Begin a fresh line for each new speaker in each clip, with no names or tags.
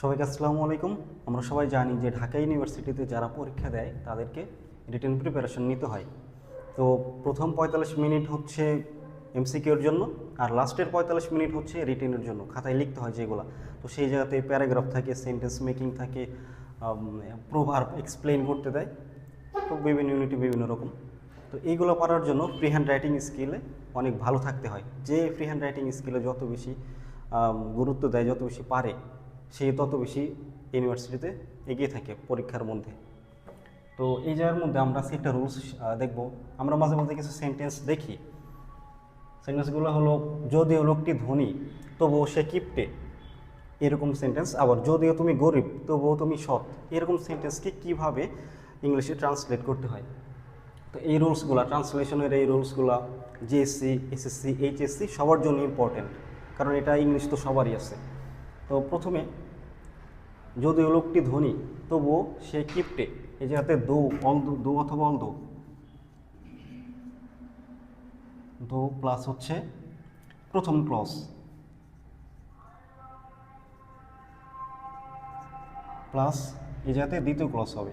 সবাইকে আসসালামু আলাইকুম। আমরা সবাই জানি যে ঢাকা ইউনিভার্সিটিতে যারা পরীক্ষা দেয়, তাদেরকে রিটেন প্রিপারেশন নিতে হয়। তো প্রথম পঁয়তাল্লিশ মিনিট হচ্ছে এমসিকিউর জন্য আর লাস্টের পঁয়তাল্লিশ মিনিট হচ্ছে রিটেনের জন্য। খাতায় লিখতে হয় যেগুলো। তো সেই জায়গাতে প্যারাগ্রাফ থাকে সেন্টেন্স মেকিং থাকে প্রভার এক্সপ্লেন করতে দেয়। তো বিভিন্ন ইউনিটে বিভিন্ন রকম। তো এইগুলো পারার জন্য ফ্রি হ্যান্ড রাইটিং স্কিলে অনেক ভালো থাকতে হয়। যে ফ্রি হ্যান্ড রাইটিং স্কিলে যত বেশি গুরুত্ব দেয়, যত বেশি পারে সে তত বেশি ইউনিভার্সিটিতে এগিয়ে থাকে পরীক্ষার মধ্যে। তো এই জায়গার মধ্যে আমরা আজকে একটা রুলস দেখব। আমরা মাঝে মাঝে কিছু সেন্টেন্স দেখি। সেন্টেন্সগুলো হলো যদিও লোকটি ধনী, তবুও সে কিপটে। এরকম সেন্টেন্স আবার, যদিও তুমি গরিব, তবুও তুমি সৎ। এরকম সেন্টেন্সকে কীভাবে ইংলিশে ট্রান্সলেট করতে হয়? তো এই রুলসগুলো ট্রান্সলেশনের এই রুলসগুলো জিএসসি এসএসসি এইচএসসি সবার জন্য ইম্পর্টেন্ট কারণ এটা ইংলিশ তো সবারই আছে। তো প্রথমে যদিও লোকটি ধনী, তবুও সে কিপটে, এই জায়গাতে দো অল দো অথবা অল দো প্লাস হচ্ছে প্রথম ক্লস প্লাস এই জায়গাতে দ্বিতীয় ক্লস হবে।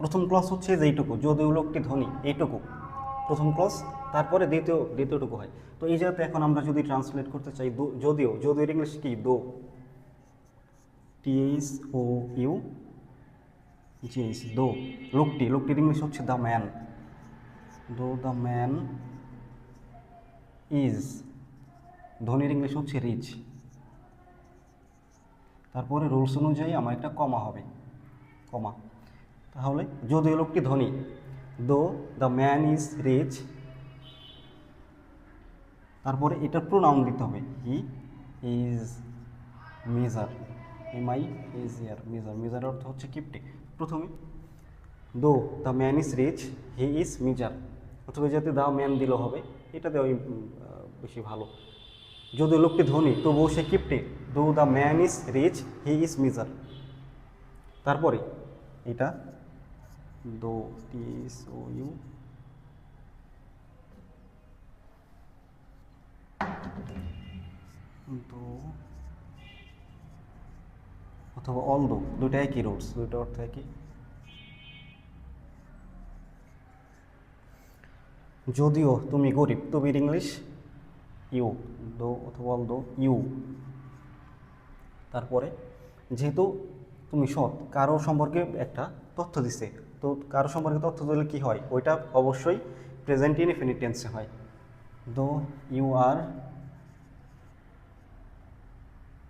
প্রথম ক্লস হচ্ছে যে এইটুকু, যদিও লোকটি ধনী, এইটুকু। প্রথম ক্লস তারপরে দ্বিতীয়, দ্বিতীয়টুকু হয়। তো এই জায়গাতে এখন আমরা যদি ট্রান্সলেট করতে চাই যদিও যদিও ইংলিশ কি? দো। টিএইচ ও ইউ জিএস দো। লোকটি, লোকটির ইংলিশ হচ্ছে the man though the man is ধনীর ইংলিশ হচ্ছে রিচ তারপরে রুলস অনুযায়ী আমার একটা কমা হবে। কমা তাহলে, যদিও লোকটি ধনী, দো দ্য ম্যান ইজ রিচ তারপরে এটার প্রোনাউন দিতে হবে। He is miser M I S E R miser miser অর্থ হচ্ছে কিপটে। প্রথমে though the man is rich he is miser অথবা যাতে দ্য ম্যান দিল হবে এটা আহ, বেশি ভালো। যদি লোকটি ধনী তবুও সে কিপটে। Though the man is rich he is miser তারপরে এটা though T S O U অথবা অল দো একই রুটস দুটো অর্থ একই। যদিও তুমি গরিব, তুমি ইংলিশ ইউ দো অথবা অল দো ইউ তারপরে, যেহেতু তুমি সৎ, কারও সম্পর্কে একটা তথ্য দিছে, তো কারও সম্পর্কে তথ্য দিলে কি হয়? ওইটা অবশ্যই প্রেজেন্ট ইনফিনিট টেন্সে হয়। দো, ইউ আর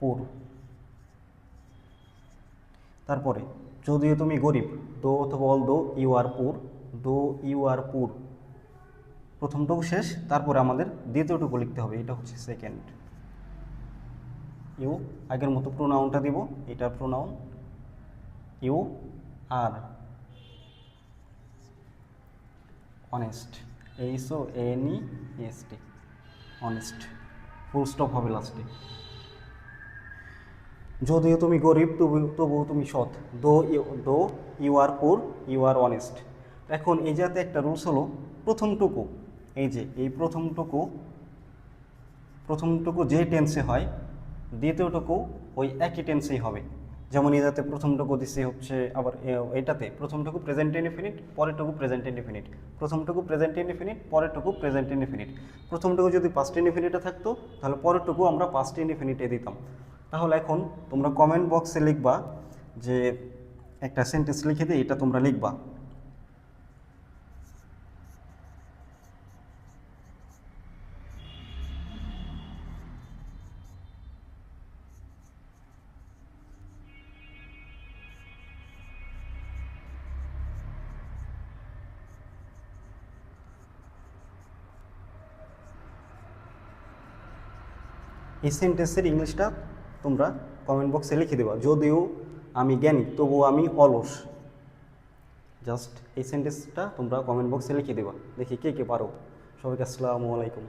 পুর। তারপরে, যদিও তুমি গরিব, দো অথবা অল দো, ইউ আর পুর। দো, ইউ আর পুর। প্রথমটুকু শেষ, তারপরে আমাদের দ্বিতীয়টুকু লিখতে হবে, এটা হচ্ছে সেকেন্ড ইউ, আগের মতো প্রোনাউনটা দিব, এটা pronoun you are. Honest H O N E S T honest full stop হবে লাস্টে যদিও তুমি গরিব, তবু, তবুও তুমি সৎ। দো দো ইউ আর পুর ইউ আর অনেস্ট এখন এই জাতে একটা রুলস হলো, প্রথমটুকু, এই যে, এই প্রথমটুকু প্রথমটুকু যে টেন্সে হয়, দ্বিতীয়টুকু ওই একই টেন্সেই হবে। যেমন এটাতে প্রথমটুকু দিছে হচ্ছে আবার এটাতে প্রথমটুকু প্রেজেন্ট ইনফিনিট পরেরটুকু প্রেজেন্ট ইনফিনিট প্রথমটুকু প্রেজেন্ট ইনফিনিট পরেরটুকু প্রেজেন্ট ইনফিনিট প্রথমটুকু যদি পাস্ট ইনফিনিটে থাকতো, তাহলে পরেরটুকু আমরা পাস্ট ইনফিনিটে দিতাম। তাহলে এখন তোমরা কমেন্ট বক্সে লিখবা যে একটা সেন্টেন্স লিখে দিই এটা তোমরা লিখবা। এই সেন্টেন্সের ইংলিশটা তোমরা কমেন্ট বক্সে লিখে দেবা। যদিও আমি জ্ঞানী, তবুও আমি অলস। জাস্ট এই সেন্টেন্সটা তোমরা কমেন্ট বক্সে লিখে দেবা। দেখি কে কে পারো। সবাইকে আসসালামু আলাইকুম।